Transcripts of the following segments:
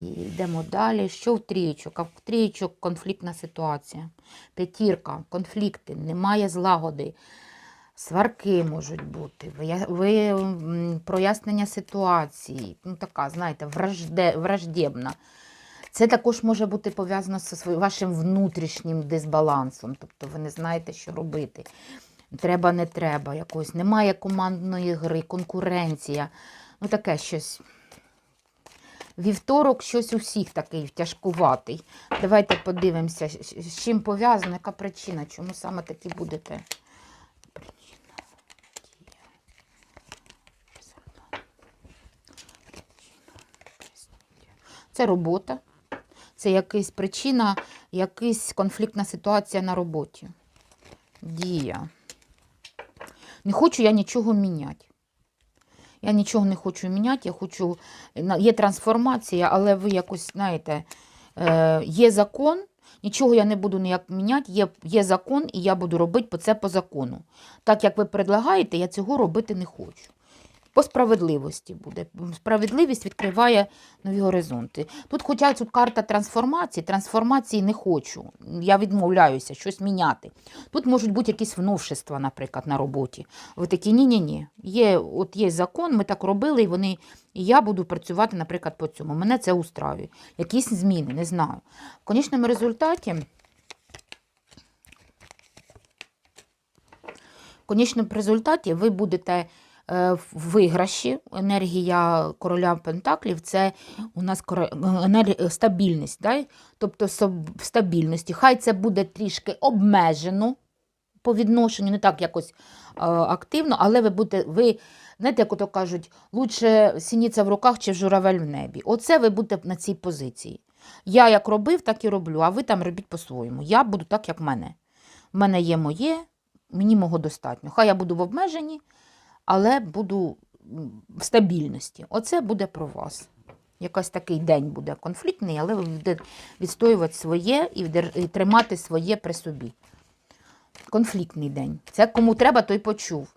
І йдемо далі. Що в трієчок? А в трієчок конфліктна ситуація. П'ятірка, конфлікти, немає злагоди. Сварки можуть бути, ви, прояснення ситуації, ну така, знаєте, вражде, враждебна. Це також може бути пов'язано своїм вашим внутрішнім дисбалансом, тобто ви не знаєте, що робити. Треба, не треба, якось. Немає командної гри, конкуренція. Ну, таке щось. Вівторок щось у всіх такий тяжкуватий. Давайте подивимося, з- чим пов'язано, яка причина, чому саме такі будете. Це робота, це якась причина, якась конфліктна ситуація на роботі. Дія. Не хочу я нічого міняти. Я нічого не хочу міняти, я хочу. Є трансформація, але ви якось знаєте, е, є закон, нічого я не буду ніяк міняти, є, є закон, і я буду робити це по закону. Так як ви предлагаєте, я цього робити не хочу. По справедливості буде. Справедливість відкриває нові горизонти. Тут, хоча тут карта трансформації, трансформації не хочу. Я відмовляюся щось міняти. Тут можуть бути якісь вновшества, наприклад, на роботі. Ви такі, ні-ні-ні, є, от є закон, ми так робили, і вони, і я буду працювати, наприклад, по цьому. Мене це устраює. Якісь зміни, не знаю. В конечному результаті. В конечному результаті ви будете виграші. Енергія короля Пентаклів це у нас стабільність. Да? Тобто в стабільності. Хай це буде трішки обмежено по відношенню, не так якось е, активно, але ви будете, ви, знаєте, як ото кажуть, лучше сініця в руках чи журавель в небі. Оце ви будете на цій позиції. Я як робив, так і роблю, а ви там робіть по-своєму. Я буду так, як в мене. В мене є моє, мені мого достатньо. Хай я буду в обмеженні, але буду в стабільності. Оце буде про вас. Якийсь такий день буде конфліктний, але ви будете відстоювати своє і, тримати своє при собі. Конфліктний день. Це кому треба, той почув.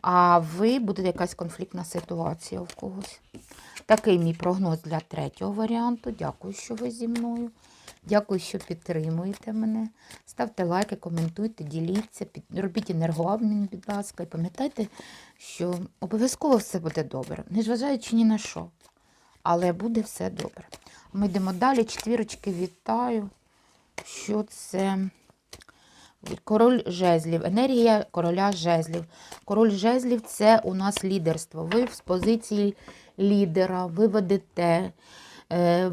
А ви буде якась конфліктна ситуація в когось. Такий мій прогноз для третього варіанту. Дякую, що ви зі мною. Дякую, що підтримуєте мене. Ставте лайки, коментуйте, діліться, під... робіть енергообмін, будь ласка. І пам'ятайте, що обов'язково все буде добре, незважаючи ні на що. Але буде все добре. Ми йдемо далі. Четвірочки вітаю. Що це? Король жезлів, енергія короля жезлів. Король жезлів це у нас лідерство. Ви з позиції лідера, ви ведете, е,